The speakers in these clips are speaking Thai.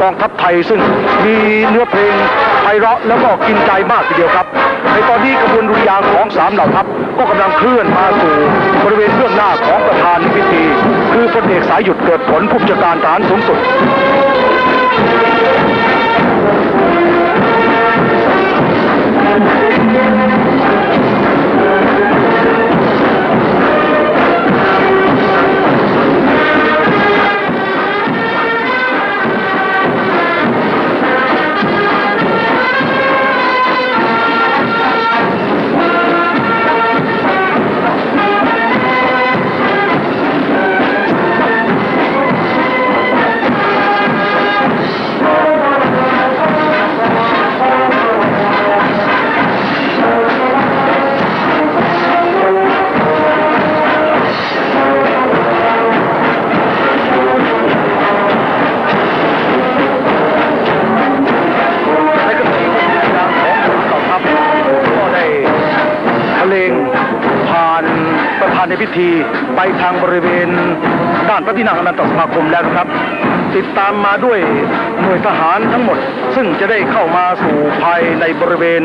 กองทัพไทยซึ่งมีเนื้อเพลงไพเราะแล้วก็กินใจมากทีเดียวครับ ในตอนนี้กระบวนดุริยางของสามเหล่าทัพก็กำลังเคลื่อนมาสู่บริเวณเบื้องหน้าของประธานพิธี คือพลเอกสายหยุดเกิดผลผู้บัญชาการทหารสูงสุด เลงผ่านประธานในพิธีไปทางบริเวณด้านพระที่นั่งอนันตสมาคมแล้วครับ ติดตามมาด้วยหน่วยทหารทั้งหมด ซึ่งจะได้เข้ามาสู่ภายในบริเวณ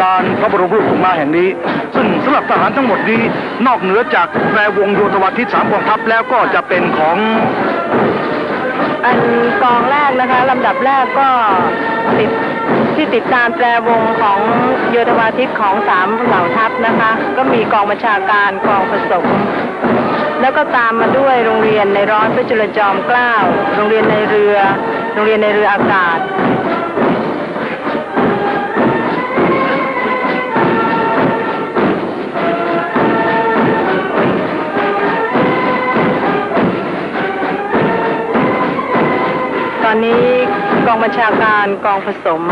ลานพระบรมรูปมาแห่งนี้ ซึ่งสำหรับทหารทั้งหมดนี้นอกเหนือจากแตรวงโยธวาทิตสามกองทัพแล้วก็จะเป็นของอันกองแรกนะคะลำดับแรกก็ติด ที่ติดตามแตรวงของโยธวาทิตของสามเหล่าทัพนะคะ ก็มีกองบัญชาการกองผสม แล้วก็ตามมาด้วยโรงเรียนในร้อยพระจุลจอมเกล้าโรงเรียนในเรือ โรงเรียนในเรืออากาศตอนนี้ องบัญชาการกองผสม